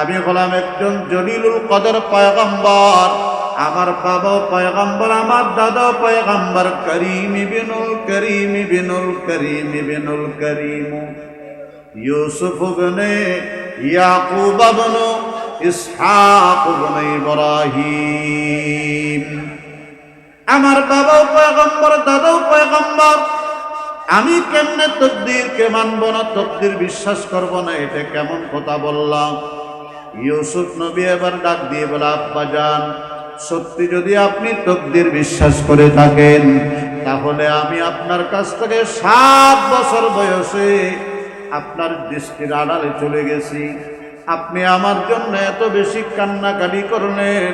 আমি হলাম একজন জলিলুল কদর পয়গম্বর। আমার বাবা পয়গম্বর, আমার দাদা পয়গম্বর। করিম বিনুল করিম বিনুল করিম বিনুল করিম। ইউসুফ বনে ইয়াকুব বনু ইসহাক বনে ইব্রাহিম। আমার বাবাও পয়গম্বর দাদাও পয়গম্বর। আমি কেমনে তকদিরকে মানব না, তকদির বিশ্বাস করব না, এটা কেমন কথা বললাম? ইউসুফ নবী এবার ডাক দিয়ে বলে, আব্বা যান, সত্যি যদি আপনি তকদির বিশ্বাস করে থাকেন, তাহলে আমি আপনার কাছ থেকে সাত বছর বয়সে আপনার দৃষ্টির আড়ালে চলে গেছি। আপনি আমার জন্য এত বেশি কান্নাকাটি করলেন,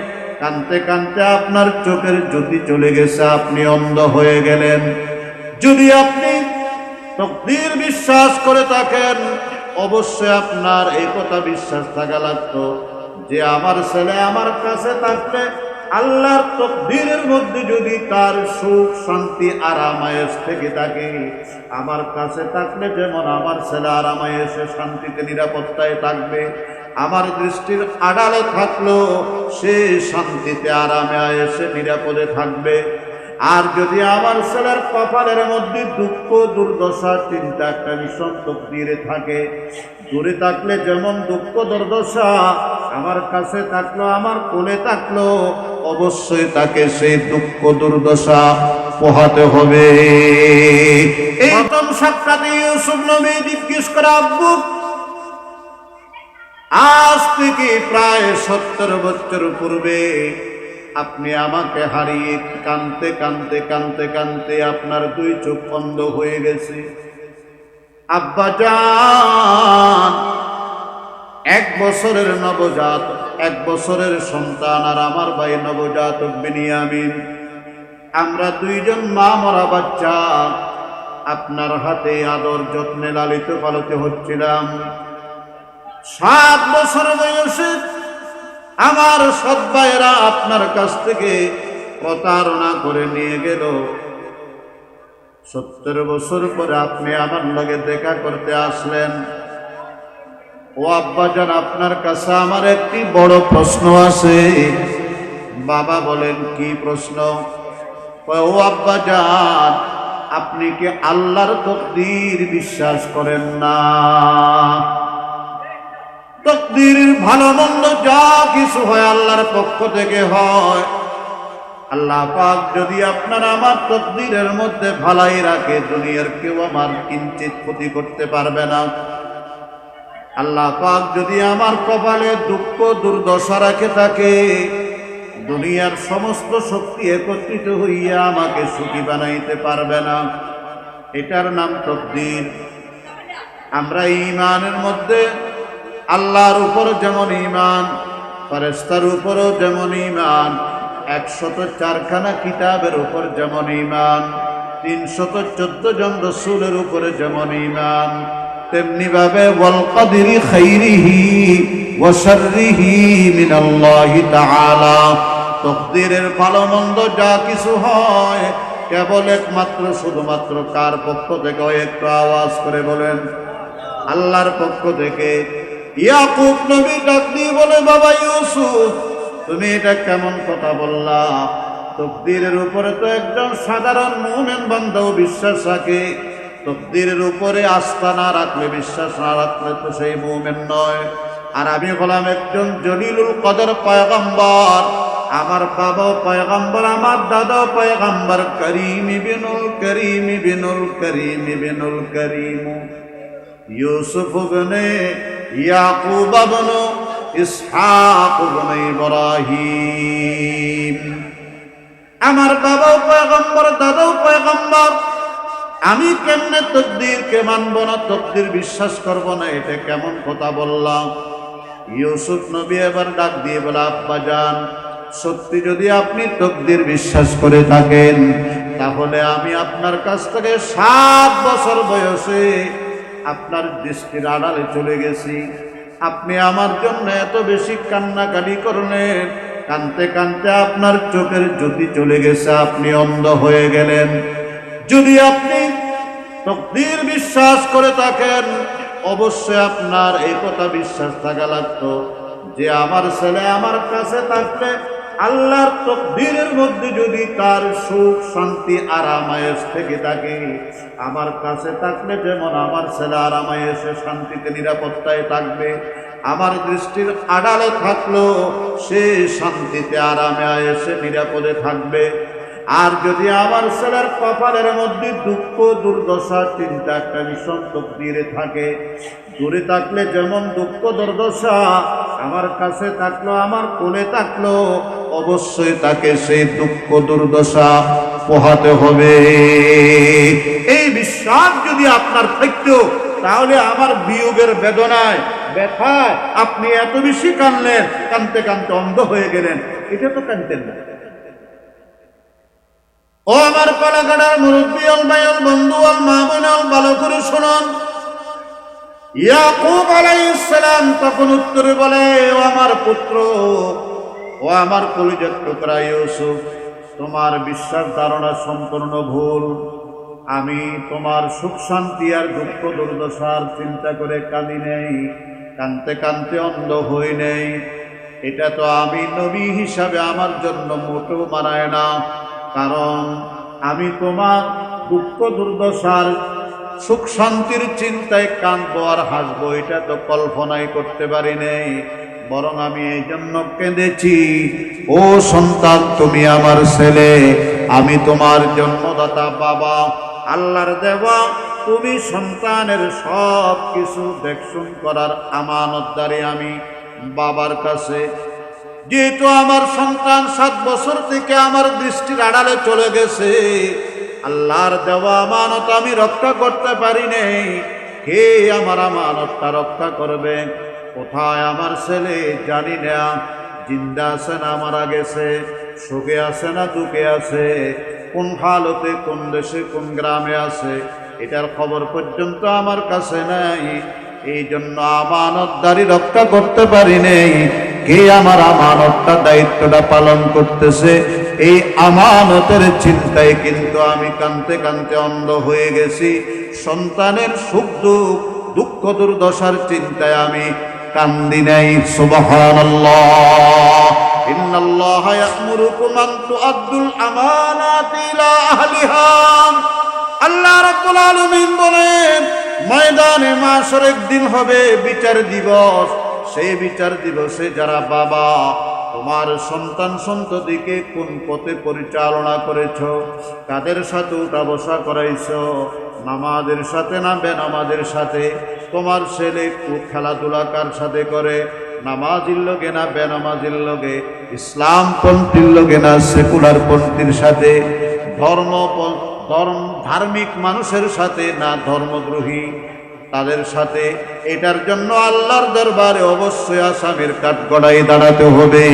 কানতে কানতে আপনার চোখের জ্যোতি চলে গেছে, আপনি অন্ধ হয়ে গেলেন। যদি আপনি তকদির বিশ্বাস করে থাকেন অবশ্যই আপনার এই কথা বিশ্বাস থাকা লাগতো যে আমার ছেলে আমার কাছে থাকলে আল্লাহর তকদিরের মধ্যে যদি তার সুখ, শান্তি আরামায়েশ থেকে থাকে, আমার কাছে থাকলে যেমন আমার ছেলে আরামায়েশে শান্তিতে, নিরাপত্তায় থাকবে, আমার দৃষ্টির আড়ালে থাকল সে শান্তিতে আরামে এসে নিরাপদে থাকবে। আর যদি আমার ছেলের কপালের মধ্যে দুঃখ, দুর্দশা চিন্তা একটা ভীষণ তকদিরে থাকে, দূরে থাকলে যেমন দুঃখ, দুর্দশা, আমার কাছে থাকল, আমার কোলে থাকল, অবশ্যই তাকে সেই দুঃখ, দুর্দশা পোহাতে হবে। এই প্রথম সাক্ষাতে ইউসুফ নবী জিজ্ঞেস করে, আব্বু, আজ থেকে প্রায় সত্তর বছর পূর্বে আপনি আমাকে হারিয়ে কানতে কানতে কানতে কানতে আপনার দুই চোখ বন্ধ হয়ে গেছে। আব্বা যান এক বছরের নবজাত, এক বছরের সন্তান আর আমার ভাই নবজাত বিনিয়ামিন। আমরা দুইজন মা মরা বাচ্চা, আপনার হাতে আদর যত্নে লালিত পালিত হচ্ছিলাম। সাত বছর বয়সে আমার সৎ ভাইয়েরা আপনার কাছ থেকে প্রতারণা করে নিয়ে গেল। সত্তর বছর পরে আপনি আমার লগে দেখা করতে আসলেন। ও আব্বাজান আপনার কাছে আমার একটি বড় প্রশ্ন আছে। বাবা বলেন, কি প্রশ্ন? ও আব্বাজান আপনি কি আল্লাহর তকদির বিশ্বাস করেন না? তকদিরের ভালো মন্দ যা কিছু হয় আল্লাহর পক্ষ থেকে হয়। আল্লাহ পাক যদি আপনার আমার তকদিরের মধ্যে ভালাই রাখে, দুনিয়ার কেউ আমার কিঞ্চিত ক্ষতি করতে পারবে না। আল্লাহ পাক যদি আমার কপালে দুঃখ, দুর্দশা রাখে থাকে, দুনিয়ার সমস্ত শক্তি একত্রিত হইয়া আমাকে সুখী বানাইতে পারবে না। এটার নাম তকদির। আমরা ইমানের মধ্যে আল্লাহর উপর যেমন ইমান ফেরেস্তার উপরও যেমন ইমান একশত চারখানা কিতাবের উপর যেমন ইমান তিনশত চোদ্দ জন রসুলের উপরে যেমন ইমান তেমনি ভাবে ওয়ালকাদিরি খাইরিহি ওয়াশাররিহি মিনাল্লাহি তাআলা। তকদিরের ভালো মন্দ যা কিছু হয়, কেবল একমাত্র, শুধুমাত্র কার পক্ষ থেকে? একটু আওয়াজ করে বলেন। আল্লাহর পক্ষ থেকে ইয়াকুব নবী ডাক দিয়ে বলে, বাবা ইউসুফ, তুমি এটা কেমন কথা বললা? তকদিরের উপরে তো একজন সাধারণ মুমেন বান্ধব বিশ্বাস রাখে। তকদিরের উপরে আস্থা না রাখলে, বিশ্বাস না রাখলে তো সেই মুমেন নয়। আর আমি হলাম একজন জলিলুল কদর পয়গম্বর। আমার বাবা পয়গম্বর, আমার দাদা পয়গম্বর। করিম বিনুল করিম বিনুল করিম বিনুল করিম। ইউসুফ বনে ইয়াকুব বনু ইসহাক বনে ইব্রাহিম। আমার বাবাও পয়গম্বর, দাদাও পয়গম্বর। আমি কেমনে তকদিরকে মানব না, তকদির বিশ্বাস করব না, এটা কেমন কথা বললাম। ইউসুফ নবী এবার ডাক দিয়ে বলে, আব্বা যান, সত্যি যদি আপনি তকদির বিশ্বাস করে থাকেন, তাহলে আমি আপনার কাছ থেকে সাত বছর বয়সে আপনার দৃষ্টির আড়ালে চলে গেছি। আপনি আমার জন্য এত বেশি কান্নাকাটি করলেন। কানতে কানতে আপনার চোখের জ্যোতি চলে গেছে, আপনি অন্ধ হয়ে গেলেন। যদি আপনি তকদির বিশ্বাস করে থাকেন, অবশ্যই আপনার এই কথা বিশ্বাস থাকা লাগতো যে আমার ছেলে আমার কাছে থাকলে আল্লাহর তকদিরের মধ্যে যদি তার সুখ, শান্তি আরামায়েশ থেকে থাকে, আমার কাছে থাকলে যেমন আমার ছেলে আরামায়েশে শান্তিতে, নিরাপত্তায় থাকবে, আমার দৃষ্টির আড়ালে থাকল সে শান্তিতে আরামে এসে নিরাপদে থাকবে। আর যদি আমার ছেলের কপালের মধ্যে দুঃখ, দুর্দশা চিন্তা একটা ভীষণ তকদিরে থাকে, দূরে থাকলে যেমন দুঃখ, দুর্দশা, আমার কাছে থাকল আমার কোলে থাকল অবশ্যই তাকে সেই দুঃখ দুর্দশা পোহাতে হবে। এই বিশ্বাস যদি আপনার থাকতো, তাহলে আমার বিয়োগের বেদনায়, ব্যথায় আপনি এত বেশি কানলেন কানতে কানতে অন্ধ হয়ে গেলেন। এটা তো কানতেন না। ও আমার পালাকাটার মুরব্বী, অল ভাইল বন্ধু, অল মা বোন, অল ভালো করে শুনুন। ইয়াকুব আলাইহিসসালাম তখন উত্তরে বলে, ও আমার পুত্র ও আমার কলিজার টুকরা ইউসুফ, তোমার বিশ্বাস ধারণা সম্পূর্ণ ভুল। আমি তোমার সুখ, শান্তি আর দুঃখ, দুর্দশার চিন্তা করে কাঁদি নেই কানতে কানতে অন্ধ হই নেই। এটা তো আমি নবী হিসাবে আমার জন্য মোটেও মানায় না, কারণ আমি তোমার দুঃখ, দুর্দশার সুখ, শান্তির চিন্তায় কাঁদবো আর হাসবো, এটা তো কল্পনাই করতে পারি নেই। বরং আমি এই জন্য কেঁদেছি। ও সন্তান, তুমি আমার ছেলে। আমি তোমার জন্মদাতা, বাবা, আল্লাহর দেওয়া। তুমি সন্তানের সব কিছু দেখশুন করার আমানতদারি আমি বাবার কাছে। যেহেতু আমার সন্তান সাত বছর থেকে আমার দৃষ্টির আড়ালে চলে গেছে, আল্লাহর দেওয়া আমানত আমি রক্ষা করতে পারি নেই। কে আমার আমানতটা রক্ষা করবে। কোথায় আমার ছেলে জানি না। জিন্দা আছে না মারা গেছে, সুখে আছে না দুঃখে আছে, কোন হালতে, কোন দেশে, কোন গ্রামে আছে, এটার খবর পর্যন্ত আমার কাছে নাই। এই জন্য আমানত আমানতদারি রক্ষা করতে পারি নেই। কে আমার আমানতটা, দায়িত্বটা পালন করতেছে? এই আমানতের চিন্তায় কিন্তু আমি কানতে কানতে অন্ধ হয়ে গেছি। সন্তানের সুখ দুঃখ দুঃখ দুর্দশার চিন্তায় আমি কান্দি নাই, সুবহানাল্লাহ। ইন্নাল্লাহ ইয়া'মুরুকুম আন তুআদ্দুল আমানাতি ইলা আহলিহা। আল্লাহ রাব্বুল আলামিন বলেন, ময়দানে মাসরের দিন হবে, বিচার দিবস। সেই বিচার দিবসে যারা বাবা, তোমার সন্তান সন্ততিকে কোন পথে পরিচালনা করেছ? কাদের সাথে উঠা বসা করাইছ? নামাজের সাথে না বেনামাজের সাথে? তোমার ছেলে খেলাধুলা কার সাথে করে? নামাজির লোকে না বেনামাজির লোকে? ইসলাম পন্থীর লোকে না সেকুলার পন্থীর সাথে? ধর্ম ধর্ম, ধার্মিক মানুষের সাথে না ধর্মদ্রোহী? তাদের সাথে? এটার জন্য আল্লাহর দরবারে অবশ্যই আসামের কাঠগড়াই দাঁড়াতে হবে।